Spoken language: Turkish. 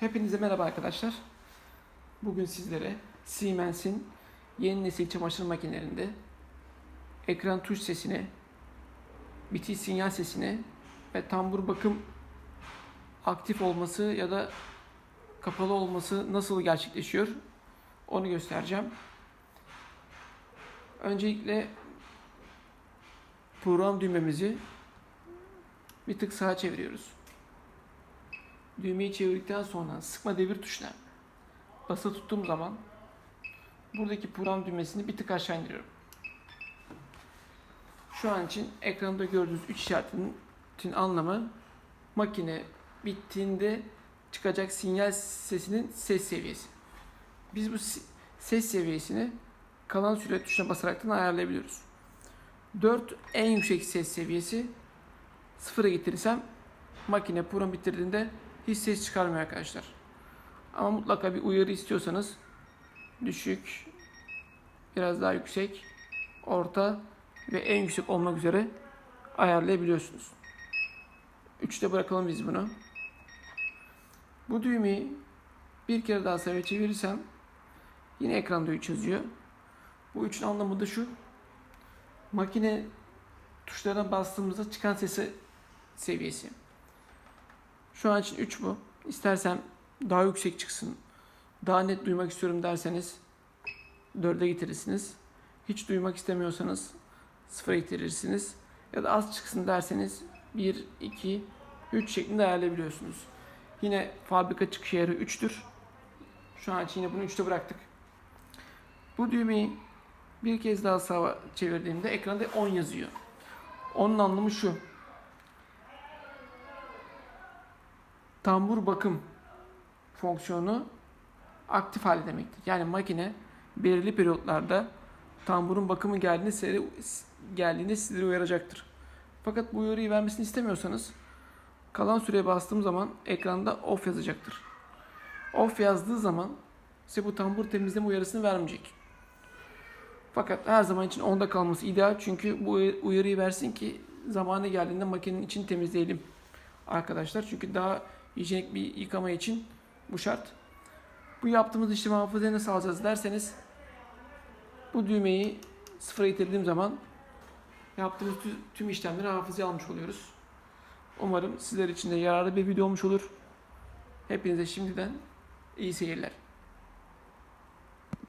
Hepinize merhaba arkadaşlar. Bugün sizlere Siemens'in yeni nesil çamaşır makinelerinde ekran tuş sesini, bitiş sinyal sesini ve tambur bakım aktif olması ya da kapalı olması nasıl gerçekleşiyor onu göstereceğim. Öncelikle program düğmemizi bir tık sağa çeviriyoruz. Düğmeyi çevirdikten sonra sıkma devir tuşuna basılı tuttuğum zaman buradaki program düğmesini bir tık aşağı indiriyorum. Şu an için ekranda gördüğünüz 3 işaretinin anlamı makine bittiğinde çıkacak sinyal sesinin ses seviyesi. Biz bu ses seviyesini kalan süre tuşuna basaraktan ayarlayabiliyoruz. 4 en yüksek ses seviyesi sıfıra getirirsem makine program bitirdiğinde hiç ses çıkarmıyor arkadaşlar. Ama mutlaka bir uyarı istiyorsanız düşük, biraz daha yüksek, orta ve en yüksek olmak üzere ayarlayabiliyorsunuz. 3'te bırakalım biz bunu. Bu düğmeyi bir kere daha sağa çevirirsem yine ekranda 3 yazıyor. Bu 3'ün anlamı da şu. Makine tuşlarına bastığımızda çıkan sesi seviyesi. Şu an için 3 bu. İstersem daha yüksek çıksın, daha net duymak istiyorum derseniz 4'e getirirsiniz. Hiç duymak istemiyorsanız 0'a getirirsiniz. Ya da az çıksın derseniz 1, 2, 3 şeklinde ayarlayabiliyorsunuz. Yine fabrika çıkış ayarı 3'tür. Şu an için yine bunu 3'te bıraktık. Bu düğmeyi bir kez daha sağa çevirdiğimde ekranda 10 yazıyor. Onun anlamı şu. Tambur bakım fonksiyonu aktif hali demektir. Yani makine belirli periyotlarda tamburun bakımı geldiğinde sizleri, geldiğinde sizleri uyaracaktır. Fakat bu uyarıyı vermesini istemiyorsanız kalan süreye bastığım zaman ekranda off yazacaktır. Off yazdığı zaman size bu tambur temizleme uyarısını vermeyecek. Fakat her zaman için onda kalması ideal çünkü bu uyarıyı versin ki zamanı geldiğinde makinenin içini temizleyelim arkadaşlar. Çünkü daha hijyenik bir yıkama için bu şart. Bu yaptığımız işlemi hafızaya nasıl alacağız derseniz bu düğmeyi sıfıra getirdiğim zaman yaptığımız tü- tüm işlemleri hafızaya almış oluyoruz. Umarım sizler için de yararlı bir video olmuş olur. Hepinize şimdiden iyi seyirler.